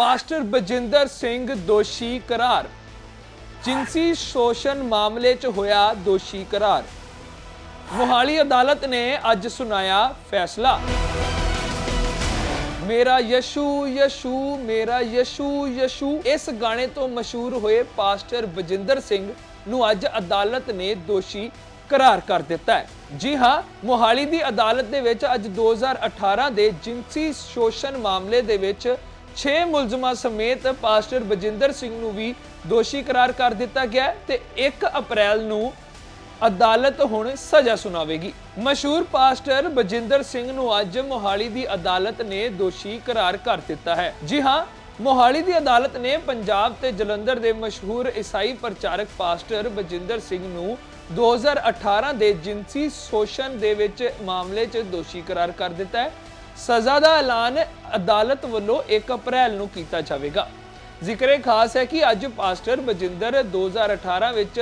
Pastor Bajinder Singh ਦੋਸ਼ੀ ਕਰਾਰ। ਜਿੰਸੀ ਸ਼ੋਸ਼ਣ ਮਾਮਲੇ 'ਚ ਹੋਇਆ ਦੋਸ਼ੀ ਕਰਾਰ। ਮੋਹਾਲੀ ਅਦਾਲਤ ਨੇ ਅੱਜ ਸੁਣਾਇਆ ਫੈਸਲਾ। ਮੇਰਾ ਯਸ਼ੂ ਯਸ਼ੂ, ਮੇਰਾ ਯਸ਼ੂ ਯਸ਼ੂ। ਇਸ ਗਾਣੇ ਤੋਂ ਮਸ਼ਹੂਰ ਹੋਏ ਪਾਸਟਰ ਬਜਿੰਦਰ ਸਿੰਘ ਨੂੰ ਅੱਜ ਅਦਾਲਤ ਨੇ ਦੋਸ਼ੀ ਕਰਾਰ ਕਰ ਦਿੱਤਾ ਹੈ। ਜੀ ਹਾਂ, ਮੋਹਾਲੀ ਦੀ ਅਦਾਲਤ ਦੇ ਵਿੱਚ ਅੱਜ 2018 ਦੇ ਜਿੰਸੀ ਸ਼ੋਸ਼ਣ ਮਾਮਲੇ ਦੇ ਵਿੱਚ 6 ਮੁਲਜ਼ਮਾਂ ਸਮੇਤ ਪਾਸਟਰ ਬਜਿੰਦਰ ਸਿੰਘ ਨੂੰ ਵੀ ਦੋਸ਼ੀ ਕਰਾਰ ਕਰ ਦਿੱਤਾ ਗਿਆ ਹੈ ਤੇ 1 ਅਪ੍ਰੈਲ ਨੂੰ ਅਦਾਲਤ ਹੁਣ ਸਜ਼ਾ ਸੁਣਾਵੇਗੀ। ਮਸ਼ਹੂਰ ਪਾਸਟਰ ਬਜਿੰਦਰ ਸਿੰਘ ਨੂੰ ਅੱਜ ਮੋਹਾਲੀ ਦੀ ਅਦਾਲਤ ਨੇ ਦੋਸ਼ੀ ਕਰਾਰ ਕਰ ਦਿੱਤਾ ਹੈ। ਜੀ ਹਾਂ, ਮੋਹਾਲੀ ਦੀ ਅਦਾਲਤ ਨੇ ਪੰਜਾਬ ਤੇ ਜਲੰਧਰ ਦੇ ਮਸ਼ਹੂਰ ਈਸਾਈ ਪ੍ਰਚਾਰਕ ਪਾਸਟਰ ਬਜਿੰਦਰ ਸਿੰਘ ਨੂੰ 2018 ਦੇ ਜਿੰਸੀ ਸ਼ੋਸ਼ਣ ਦੇ ਵਿੱਚ ਮਾਮਲੇ 'ਚ ਦੋਸ਼ੀ ਕਰਾਰ ਕਰ ਦਿੱਤਾ ਹੈ। ਸਜ਼ਾ ਦਾ ਐਲਾਨ ਅਦਾਲਤ ਵੱਲੋਂ 1 ਅਪ੍ਰੈਲ ਨੂੰ ਕੀਤਾ ਜਾਵੇਗਾ। ਜ਼ਿਕਰੇ ਖਾਸ ਹੈ ਕਿ ਅੱਜ ਪਾਸਟਰ ਬਜਿੰਦਰ 2018 ਵਿੱਚ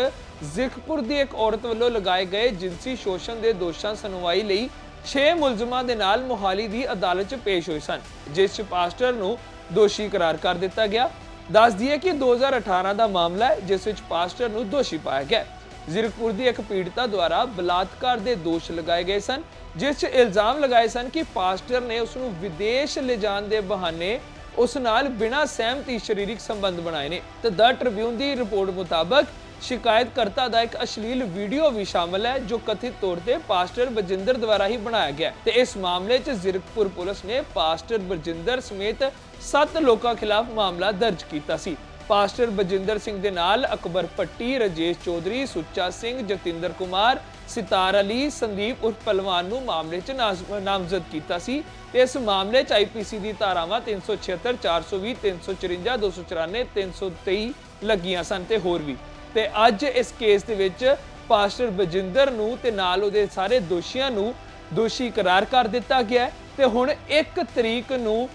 ਜ਼ਿਕਪੁਰ ਦੀ ਇੱਕ ਔਰਤ ਵੱਲੋਂ ਲਗਾਏ ਗਏ ਜਿੰਸੀ ਸ਼ੋਸ਼ਣ ਦੇ ਦੋਸ਼ਾਂ ਸੁਣਵਾਈ ਲਈ 6 ਮੁਲਜ਼ਮਾਂ ਦੇ ਨਾਲ ਮੋਹਾਲੀ ਦੀ ਅਦਾਲਤ 'ਚ ਪੇਸ਼ ਹੋਏ ਸਨ, ਜਿਸ 'ਚ ਪਾਸਟਰ ਨੂੰ ਦੋਸ਼ੀ ਕਰਾਰ ਕਰ ਦਿੱਤਾ ਗਿਆ। ਦੱਸ ਦਈਏ ਕਿ 2018 ਦਾ ਮਾਮਲਾ ਹੈ, ਜਿਸ ਵਿੱਚ ਪਾਸਟਰ ਨੂੰ ਦੋਸ਼ੀ ਪਾਇਆ ਗਿਆ ਜ਼ੀਰਕਪੁਰ ਦੀ ਇੱਕ ਪੀੜਤਾ ਦੁਆਰਾ ਬਲਾਤਕਾਰ ਦੇ ਦੋਸ਼ ਲਗਾਏ ਗਏ ਸਨ, ਜਿਸ 'ਚ ਇਲਜ਼ਾਮ ਲਗਾਏ ਸਨ ਕਿ ਪਾਸਟਰ ਨੇ ਉਸ ਨੂੰ ਵਿਦੇਸ਼ ਲਿਜਾਣ ਦੇ ਬਹਾਨੇ ਉਸ ਨਾਲ ਬਿਨਾਂ ਸਹਿਮਤੀ ਸਰੀਰਕ ਸੰਬੰਧ ਬਣਾਏ ਨੇ। ਤੇ ਦ ਟ੍ਰਿਬਿਊਨ ਦੀ ਰਿਪੋਰਟ ਮੁਤਾਬਕ ਸ਼ਿਕਾਇਤਕਰਤਾ ਦਾ ਇੱਕ ਅਸ਼ਲੀਲ ਵੀਡੀਓ ਵੀ ਸ਼ਾਮਲ ਹੈ, ਜੋ ਕਥਿਤ ਤੌਰ ਤੇ ਪਾਸਟਰ ਬਜਿੰਦਰ ਦੁਆਰਾ ਹੀ ਬਣਾਇਆ ਗਿਆ ਤੇ ਇਸ ਮਾਮਲੇ 'ਚ ਜ਼ਿਰਕਪੁਰ ਪੁਲਿਸ ਨੇ ਪਾਸਟਰ ਬਜਿੰਦਰ ਸਮੇਤ 7 ਲੋਕਾਂ ਖਿਲਾਫ ਮਾਮਲਾ ਦਰਜ ਕੀਤਾ ਸੀ। ਪਾਸਟਰ ਬਜਿੰਦਰ ਸਿੰਘ ਦੇ ਨਾਲ ਅਕਬਰ ਪੱਟੀ ਰਜੇਸ਼ ਚੌਧਰੀ, ਸੁੱਚਾ ਸਿੰਘ, ਜਤਿੰਦਰ ਕੁਮਾਰ, ਸਿਤਾਰ ਅਲੀ, ਸੰਦੀਪ ਉਰਫ ਪਹਿਲਵਾਨ ਨੂੰ ਮਾਮਲੇ 'ਚ ਨਾਜ਼- ਨਾਮਜ਼ਦ ਕੀਤਾ ਸੀ ਤੇ ਇਸ ਮਾਮਲੇ 'ਚ ਆਈਪੀਸੀ ਦੀ ਧਾਰਾਵਾਂ 376 420 354 294 323 ਲੱਗੀਆਂ ਸਨ ਤੇ ਹੋਰ ਵੀ। ਤੇ ਅੱਜ ਇਸ ਕੇਸ ਦੇ ਵਿੱਚ ਪਾਸਟਰ ਬਜਿੰਦਰ ਨੂੰ ਤੇ ਨਾਲ ਉਹਦੇ ਸਾਰੇ ਦੋਸ਼ੀਆਂ ਨੂੰ ਦੋਸ਼ੀ ਕਰਾਰ ਕਰ ਦਿੱਤਾ ਗਿਆ ਤੇ ਹੁਣ 1 ਤਰੀਕ ਨੂੰ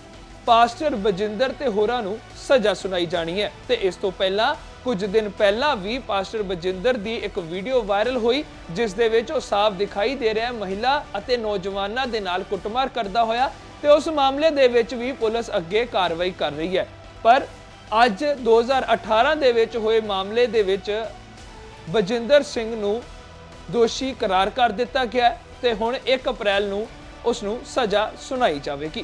ਪਾਸਟਰ ਬਜਿੰਦਰ ਤੇ ਹੋਰਾਂ ਨੂੰ ਸਜ਼ਾ ਸੁਣਾਈ ਜਾਣੀ ਹੈ ਤੇ ਇਸ ਤੋਂ ਪਹਿਲਾਂ ਕੁਝ ਦਿਨ ਪਹਿਲਾਂ ਵੀ ਪਾਸਟਰ ਬਜਿੰਦਰ ਦੀ ਇੱਕ ਵੀਡੀਓ ਵਾਇਰਲ ਹੋਈ, ਜਿਸ ਦੇ ਵਿੱਚ ਉਹ ਸਾਫ਼ ਦਿਖਾਈ ਦੇ ਰਿਹਾ ਹੈ, ਮਹਿਲਾ ਅਤੇ ਨੌਜਵਾਨਾਂ ਦੇ ਨਾਲ ਕੁੱਟਮਾਰ ਕਰਦਾ ਹੋਇਆ ਤੇ ਉਸ ਮਾਮਲੇ ਦੇ ਵਿੱਚ ਵੀ ਪੁਲਿਸ ਅੱਗੇ ਕਾਰਵਾਈ ਕਰ ਰਹੀ ਹੈ। ਪਰ ਅੱਜ 2018 ਦੇ ਵਿੱਚ ਹੋਏ ਮਾਮਲੇ ਦੇ ਵਿੱਚ ਬਜਿੰਦਰ ਸਿੰਘ ਨੂੰ ਦੋਸ਼ੀ ਕਰਾਰ ਕਰ ਦਿੱਤਾ ਗਿਆ ਤੇ ਹੁਣ 1 ਅਪ੍ਰੈਲ ਨੂੰ ਉਸ ਨੂੰ ਸਜ਼ਾ ਸੁਣਾਈ ਜਾਵੇਗੀ।